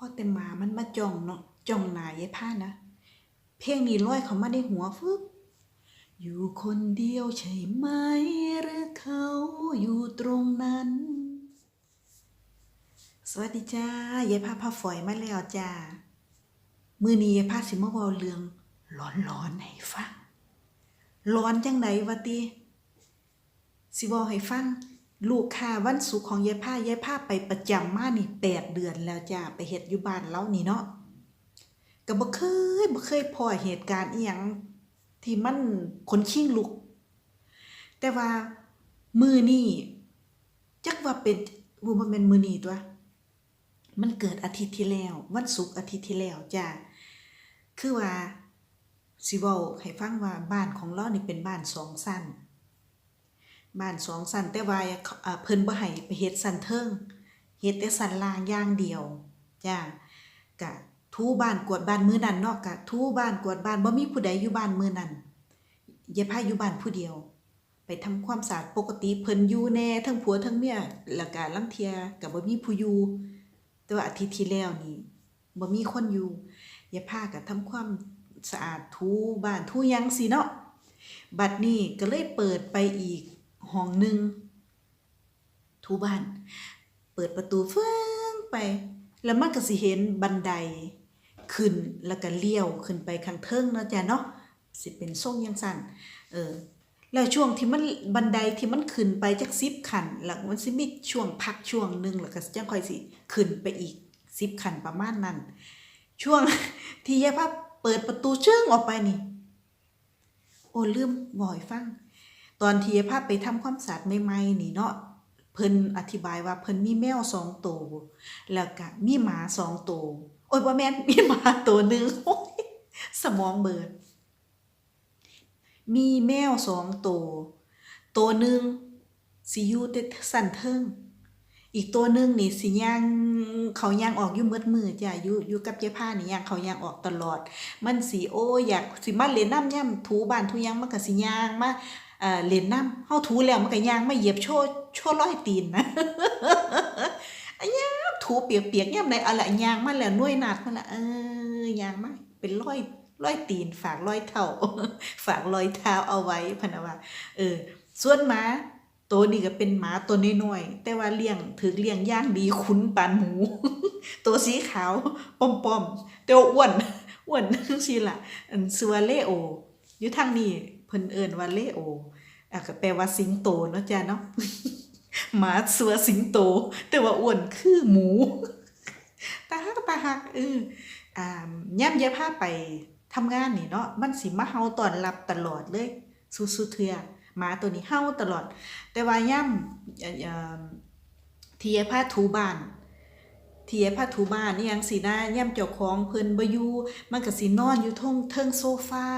พ่อแต่หมามันมาจ้องเนาะจ้องหนายายผ้านะ เพลงนี้ลอยเขามาในหัวฟึบอยู่คนเดียวใช่ไหมหรือเขาอยู่ตรงนั้น สวัสดีจ้ายายผ้าผ้าฝอยมาแล้วจ้ามือนี้ยายผ้าสิมาวาเรืองร้อนๆให้ฟังร้อนจังไดวะติสิเว้าให้ฟัง ลูกค้าวันศุกร์ของยายผ้ายายผ้าไปประจำมานี่แปดเดือนแล้วจ้าไปเฮ็ดอยู่บ้านเรานี่เนาะก็บ่เคยบ่เคยพอเหตุการณ์อีหยังที่มันขนชิงลุก แต่ว่ามือนี่จักว่าเป็นว่ามันเป็นมือนี่ตัว มันเกิดอาทิตย์ที่แล้ว วันศุกร์อาทิตย์ที่แล้วจ้าคือว่าสิเว้าให้ฟังว่าบ้านของเรานี่เป็นบ้านสองสั้น บ้านสองสันแต่ว่าอ่าเพิ่นบ่ให้ไปเฮ็ดสันเทิงเฮ็ดแต่สันล่างอย่างเดียวจ้ากะทูบ้านกวดบ้านมือนั้นนาะกะทูบ้านกวดบ้านบ่มีผู้ใดอยู่บ้านมือนั้นยายพาอยู่บ้านผู้เดียว ไปทำความสะอาดปกติเพิ่นอยู่แน่ทั้งผัวทั้งเมียแล้วก็ลางเทียก็บ่มีผู้อยู่แต่ว่าอาทิตย์ที่แล้วนี่บ่มีคนอยู่ยายพาก็ทำความสะอาดทูบ้านทูหยังสิเนาะบัดนี้ก็เลยเปิดไปอีก ห้องหนึ่งทูบ้าน เปิดประตูเฟื่องไป แล้วมันก็สิเห็นบันได ขึ้นแล้วก็เลี้ยวขึ้นไปข้างเทิงเนาะจ้ะเนาะสิเป็นทรงยังสั่นเออแล้วช่วงที่มันบันไดที่มันขึ้นไปจักสิบขันแล้วมันสิมีช่วงพักช่วงหนึ่งแล้วก็จังค่อยสิขึ้นไปอีกสิบขันประมาณนั้น ช่วงที่ยายภาพเปิดประตูเชื่องออกไปนี่ โอ้ลืมบ่อยฟัง ตอนที่ยายภาพไปทำความสะอาดใหม่ๆนี่เนาะเพิ่นอธิบายว่าเพิ่นมีแมวสองตัวแล้วก็มีหมาสองตัวโอ้ยบ่าแม่นมีหมาตัวหนึ่งโอ้ยสมองเบิด มีแมวสองตัวตัวหนึ่งสิอยู่แต่สันเทิงอีกตัวหนึ่งนี่สิย่างเขาย่างออกอยู่มืดมือจ้ะอยู่อยู่กับยายผ้านี่ย่างเขาย่างออกตลอด มันสิโออยากสิมาเล่นน้ำย่ำถูบ้านถูยังมันก็สิย่างมา เอ่อเล่นน้ำเฮาถูแล้วมันก็ย่างไมาเหยียบโชโชร้อยตีนนะอันย่างถูเปียกๆย่ำใดเอาละย่างมาแล้วน่วยนาดมาละเออย่างมาเป็นร้อยร้อยตีนฝากร้อยเท้าฝากรอยเท้าเอาไว้พนะว่าเออ ส่วนหมาตัวนี้ก็เป็นหมาตัวน้อยๆแต่ว่าเลี้ยงถือเลี้ยงย่างดีคุ้นปานหมู ตัวสีขาวป้อมๆแต่ว่าอ้วนอ้วนจังซี่ล่ะอันชื่อว่าเลโออยู่ทางนี้ เพิ่นเอิ้นว่าเลโออะก็แปลว่าสิงโตเนาะจ้ะเนาะหมาเสือสิงโต แต่ว่าอ้วนคือหมูตาฮักตาฮักเอออ่าย่ำเย็บผ้าไปทำงานนี่เนาะมันสิมาเฮาตอนรับตลอดเลยสุดๆเทือหมาตัวนี้เฮาตลอด แต่ว่าย่ำเอ่อเออที่ยาผ้าถูบ้าน เทียายผ้าถูบ้านนี่ยังสินะย่ำเจ้าของเพิ่นบ่อยู่มันก็สินอนอยู่ทงเทิงโซฟา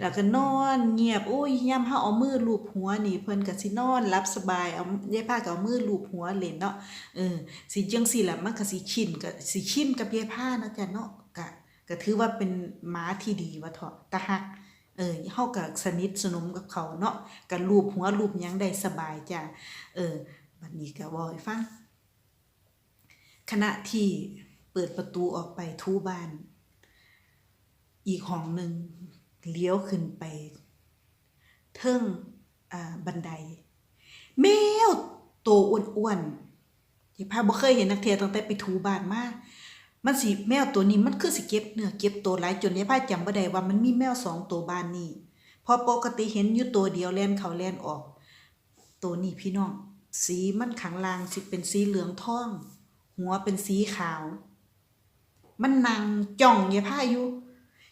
แล้วก็นอนเงียบโอ้ยย่ำเฮาเอามือลูบหัวนี่เพิ่นก็สินอนหลับสบายเอายายผ้าก็เอามือลูบหัวเล่นเนาะเออสิจังซี่ล่ะมันก็สิชินก็สิชินกับยายผ้าเนาะจ้ะเนาะก็ก็ถือว่าเป็นม้าที่ดีว่าเถาะตาฮักเออเฮาก็สนิทสนมกับเขาเนาะก็ลูบหัวลูบยังได้สบายจ้ะเออบัดนี้ก็เว้าให้ฟัง ขณะที่เปิดประตูออกไปทูบ้าน อีกห้องหนึ่งเลี้ยวขึ้นไป เทิงบันได แมวโตอ้วนๆที่พาบ่เคยเห็นนักเที่ยวตั้งแต่ไปทูบ้านมามันสิแมวตัวนี้มันคือสิเก็บเนื้อเก็บตัวหลายจนยายพาจำบ่ได้ว่ามันมีแมวสองตัวบ้านนี้พอปกติเห็นอยู่ตัวเดียวแล่นเขาแล่นออก ตัวนี้พี่น้อง สีมันข้างลางสิเป็นสีเหลืองทอง หัวเป็นสีขาว มันนั่งจ้องยายพาอยู่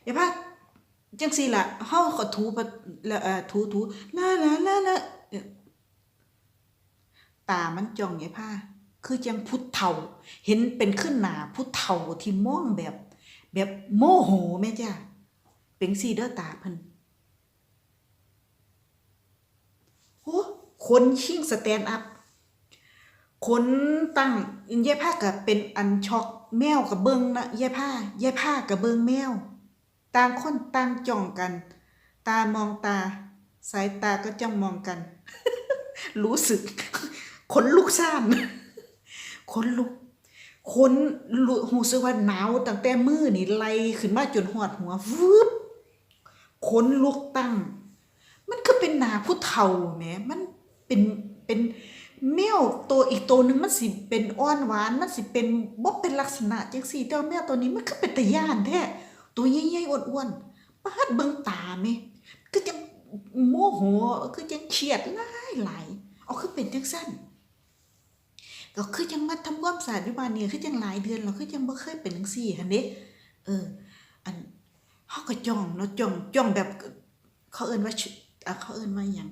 ยายพาจังซี่ล่ะเฮาก็ถูปะแล้วเอ่อถูถูลาลาลาลาเอ่อตามันจ้องยายพาคือจังพุทธเฒ่าเห็นเป็นขึ้นหนาพุทธเฒ่าที่มองแบบ แบบโมโหแม่จ้าเป็นซี่เด้อตาเพิ่นโหคนชิงสแตนด์อัพ คนตั้งยายผ้ากับเป็นอันช็อกแมวกับเบิงนะยายผ้ายายผ้ากับเบิงแมว ต่างคนต่างจ้องกัน ตามองตา สายตาก็จ้องมองกัน รู้สึกขนลุกซ่านขนลุกคนรู้รู้สึกว่าหนาวตั้งแต่มือนี่ไล่ขึ้นมาจนหอดหัววืบขนลุกตั้ง มันก็เป็นหนาผู้เฒ่าแหมมันเป็นเป็น แมวตัวอีกตัวหนึ่งมันสิเป็นอ้อนหวานมันสิเป็นบ่เป็นลักษณะจังซี่แต่ว่าแมวตัวนี้มันก็เป็นตาย่านแท้ตัวใหญ่ๆอ้วนๆปาดเบิ่งตาแหมคือจังโมโหคือจังเครียดหลายหลายเอาคือเป็นจังซั่นก็คือจังมาทำความสะอาดอยู่บ้านนี่คือจังหลายเดือนแล้วคือจังบ่เคยเป็นจังซี่หั่นเด้เออ อันเฮาก็จ้องเนาะจ้องจ้องแบบ เขาเอิ้นว่าอะเขาเอิ้นว่าหยัง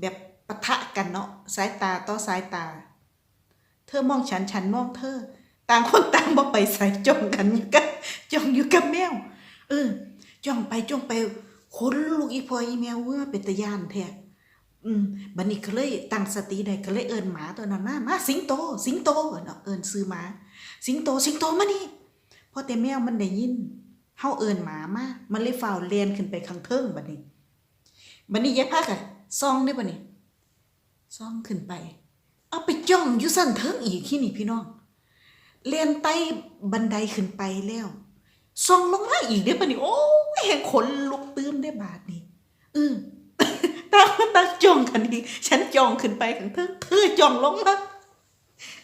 แบบ ปะทะกันเนาะสายตาต่อสายตา เธอมองฉันฉันมองเธอ ต่างคนต่างบ่ไปใส่จ้องกันอยู่กับจ้องอยู่กับแมวเออจ้องไปจ้องไปขนลูกอีพออีแมวเว้อเป็นตาย่านแท้อืมบัดนี้ก็เลยตั้งสติได้ก็เลยเอิ้นหมาตัวนั้นมามาสิงโต สิงโตเนาะเอิ้นซื้อหมา สิงโตสิงโตมานี่พอแต่แมวมันได้ยินเฮาเอิ้นหมามามันเลยฟ้าวเลียนขึ้นไปข้างเทิงบัดนี้บัดนี้ยายพาก็ซ่องได้บ่นี่ ซ่องขึ้นไป เอาไปจ้องอยู่สั่นเทิงอีกที่นี่พี่น้องเลียนไต่บันไดขึ้นไปแล้วซ่องลงมาอีกเด้อบัดนี้โอ้ยแห่งขนลุกตื้มได้บาดนี้เออตาตาจ้องกันนี่ฉันจ้องขึ้นไปข้างเทิงเธอจ้องลงมา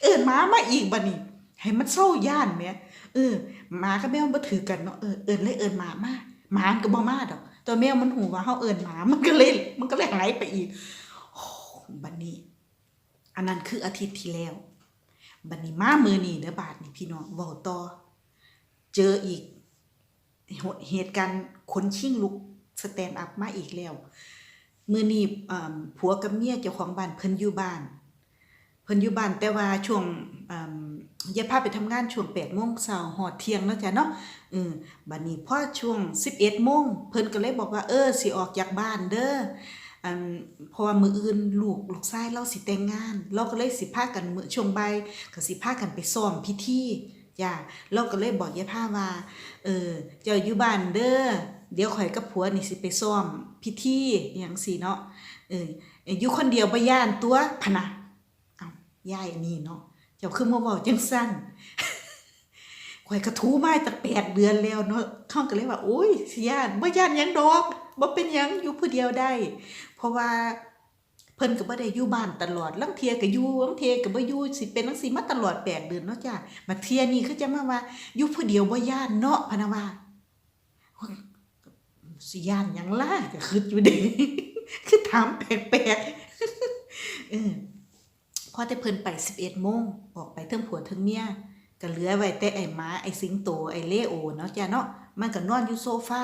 เอิ้นหมามาอีกบัดนี้ให้มันเศร้าย่านแหมเออหมากับแมวบ่ถือกันเนาะเออเอิ้นเลยเอิ้นหมามาหมามันก็บ่มาดอก ตัวแมวมันหูว่าเฮาเอิ้นหมามันก็เลย มันก็เลยหายไปอีก บัดนี้อันนั้นคืออาทิตย์ที่แล้ว บัดนี้มามือนี้เด้อบาดนี้พี่น้องเว้าต่อ เจออีกเหตุการณ์คนชิงลุกสแตนด์อัพมาอีกแล้ว มือนี่ผัวกับเมียเจ้าของบ้านเพิ่นอยู่บ้าน เพิ่นอยู่บ้านแต่ว่าช่วงอ่ายายพาไปทำงานช่วง8โมงเช้าฮอดเที่ยงเนาะจ้ะเนาะเออบัดนี้พอช่วง11โมงเพิ่นก็เลยบอกว่าเออสิออกจากบ้านเด้อ อันเพราะว่ามืออื่นลูกลูกชายเราสิแต่งงาน เราก็เลยสิพากันมือช่วงบ่ายก็สิพากันไปซ้อมพิธีจ้ะเราก็เลยบอกยายพาว่าเออเจ้าอยู่บ้านเด้อเดี๋ยวข่อยกับผัวนี่สิไปซ้อมพิธีอหยังสิเนาะเอออยู่คนเดียวบ่ย่านตัวพนะเอ้ายายอันนี้เนาะเจ้าคือมาเว้าจังซั่นข่อยก็ทูมาตั้ง8เดือนแล้วเนาะเขาก็เลยว่าโอ้ยสิย่านบ่ย่านยังดอก บ่เป็นยังอยู่ผู้เดียวได้ เพราะว่าเพิ่นก็บ่ได้อยู่บ้านตลอดลางเทียก็อยู่ลางเทียก็บ่อยู่สิเป็นจังซี่มาตลอด8เดือนเนาะจ้ะบัดเทียนี้คือจะมาว่าอยู่ผู้เดียวบ่ย่านเนาะพะนะว่าสิย่านหยังล่ะก็คิดอยู่เด้คือถามแปลกๆเออพอแต่เพิ่นไป11โมงออกไปเทิงผัวเทิงเมีย ก็เหลือไว้แต่ไอ้หมาไอ้สิงโตไอ้เลโอเนาะจ้ะเนาะมันก็นอนอยู่โซฟา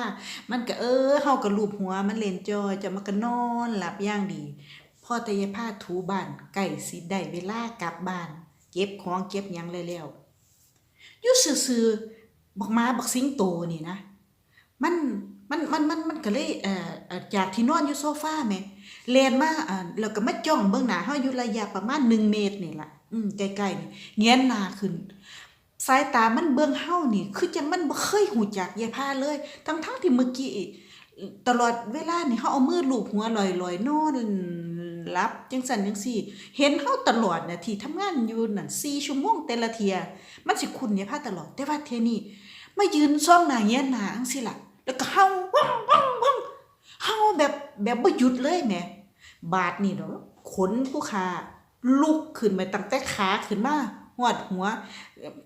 มันก็เออเฮาก็ลูบหัวมันเล่นจอยจะมันก็นอนหลับอย่างดีพอแต่ยายพาถูบ้านใกล้สิได้เวลากลับบ้าน เก็บของเก็บยังแล้วแล้วอยู่ซื่อๆบักหมาบักสิงโตนี่นะ มันมันมันมันมันก็เลยเอ่อจากที่นอนอยู่โซฟาแหมแล่นมาอ่าแล้วก็มาจ้องเบิ่งหน้าเฮาอยู่ระยะประมาณ1เมตรนี่ล่ะอืมใกล้ๆนี่แงนหน้าขึ้น สายตามันเบิ่งเฮานี่ คือจังมันบ่เคยหูจักยายพาเลย ทั้งๆที่เมื่อกี้ตลอดเวลานี่เฮาเอามือลูบหัวลอยๆนอนหลับจังซั่นจังซี่ เห็นเฮาตลอดน่ะที่ทำงานอยู่นั่น4ชั่วโมงแต่ละเทีย มันสิคุ้นยายพาตลอด แต่ว่าเทียนี้มายืนซ่องหน้าแงนหน้าจังซี่ล่ะ แล้วก็เฮาวังวังวังเฮาแบบแบบบ่หยุดเลยแหมบาดนี่เนาะขนผู้ขาลุกขึ้นมาตั้งแต่ขาขึ้นมา ฮอดหัว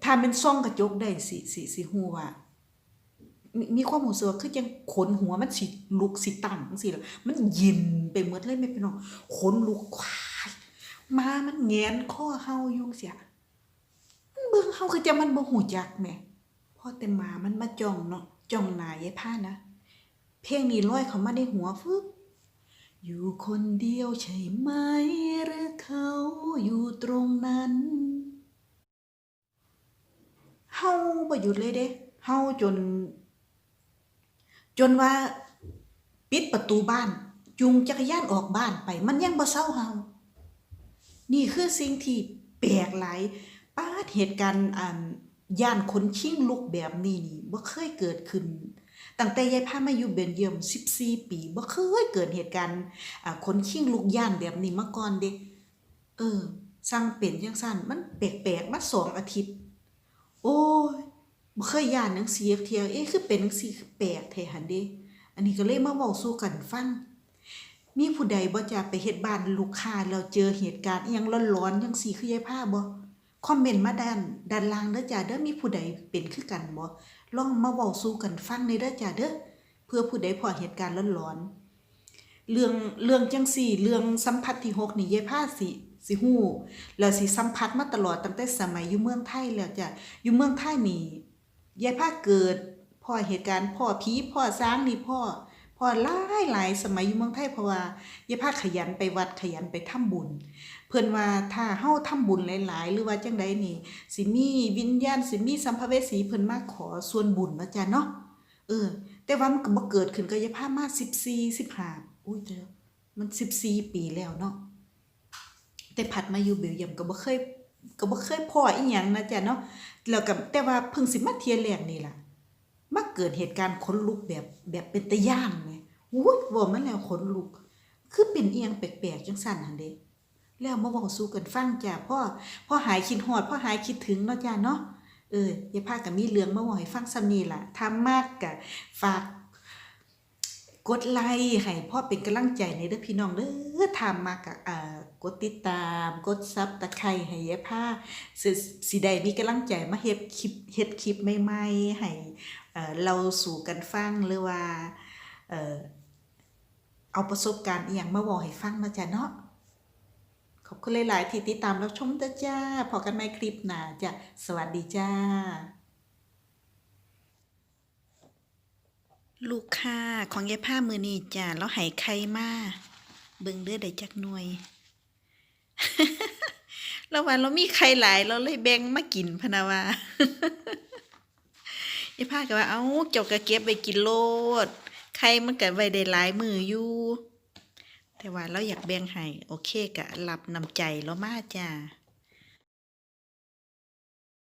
ถ้าเป็นซ่องกระจกได้สิสิสิฮู้ว่ามีมีความรู้สึกว่าคือจังขนหัวมันสิลุกสิตั้งจังซี่ล่ะมันเย็นไปหมดเลยแม่พี่น้องขนลุกควายมามันแงนคอเฮายู่งเสียมันเบิ่งเฮาคือจังมันบ่ฮู้จักแหมพอแต่มามันมาจ้องเนาะจ้องหนายายพานะ เพลงนี้ลอยเขามาในหัวฟึบอยู่คนเดียวใช่ไหมหรือเขาอยู่ตรงนั้น เฮาบ่หยุดเลยเด้เฮาจน จนว่า ปิดประตูบ้านจูงจักรยานออกบ้านไป มันยังบ่เซาเฮานี่คือสิ่งที่แปลกหลายป้าดเหตุการณ์อ่าย่านคนชิงลุกแบบนี้นี่บ่เคยเกิดขึ้นตั้งแต่ยายพามาอยู่เบลเยียม 14 ปีบ่เคยเกิดเหตุการณ์อ่าคนชิงลุกย่านแบบนี้มาก่อนเด้เออสร้างเป็นจังซั่นมันแปลกๆมาสองอาทิตย์ โอ้ยบ่เคยย่านหนังสือเที่ยวเอ๊ะคือเป็นหนังสือแปลกแท้หันเด้อันนี้ก็เลยมาเว้าสู่กันฟังมีผู้ใดบ่จะไปเฮ็ดบ้านลูกค้าแล้วเจอเหตุการณ์อีหยังร้อนๆจังซี่คือยายผ้าบ่คอมเมนต์มาด้านด้านล่างเด้อจ้าเด้อมีผู้ใดเป็นคือกันบ่ลองมาเว้าสู่กันฟังในเด้อจ้าเด้อเพื่อผู้ใดพอเหตุการณ์ร้อนๆเรื่องเรื่องจังซี่ เรื่องสัมผัสที่หกนี่ยายผ้าสิ สิฮู้แล้วสิสัมผัสมาตลอดตั้งแต่สมัยอยู่เมืองไทยแล้วจ้ะอยู่เมืองไทยนี่ยายผ้าเกิดพ่อเหตุการณ์พ่อผีพ่อสางนี่พ่อพ่อหลายหลายสมัยอยู่เมืองไทยเพราะว่ายายพาขยันไปวัดขยันไปทำบุญ เพิ่อนว่าถ้าเฮาทำบุญหลาย ๆ หรือว่าจังใดนี่สิมีวิญญาณสิมีสัมภเวสีเพิ่นมาขอส่วนบุญนะจ๊ะเนาะเออ แต่ว่ามันก็บ่เกิดขึ้นกับยายพามา14 15อุ้ยเด้อมัน 14 ปีแล้วเนาะ แต่ผัดมาอยู่เบลเยียมก็บ่เคยก็บ่เคยพออีหยังนะจ๊ะเนาะแล้วก็แต่ว่าเพิ่งสิมาเที่ยแรกนี่ล่ะมาเกิดเหตุการณ์ขนลุกแบบแบบเป็นตะย่านแหมอุ้ยว่ามันแล้วขนลุก คือเป็นเอียงแปลกๆจังซั่นหั่นเด้แล้วมาเว้าสู่กันฟังจ้ะพ่อพ่อหายคิดฮอดพ่อหายคิดถึงเนาะจ้ะเนาะเอออย่าพากันมีเรื่องมาเว้าให้ฟังซ้ำนี้ล่ะถ้ามากก็ฝาก กดไลค์ให้พ่อเป็นกำลังใจในเด้อพี่น้องเด้อทามากะอ่ากดติดตาม กดซับตะไคร้ให้ยายผ้าสิสิได้มีกำลังใจมาเฮ็ดคลิปเฮ็ดคลิปใหม่ๆให้เราสู่กันฟังหรือว่าเออเอาประสบการณ์อีหยังมาเว้าให้ฟังนะจ้ะเนาะขอบคุณหลาย ๆ ที่ติดตามรับชมจ้าพอกันใหม่คลิปหนาจ้ะสวัสดีจ้า ลูกค้าของยายผ้ามือนีจ้าแล้วให้ไข่มาเบิ่งเด้อได้จักหน่วยแล้ววันเรามีไข่หลายเราเลยแบ่งมากินพนะว่ายายผ้าก็ว่าเอ้าเจ้าก็เก็บไว้กินโลดไข่มันก็ไว้ได้หลายมืออยู่แต่ว่าเราอยากแบ่งให้โอเคก็รับนำใจเรามาจ้า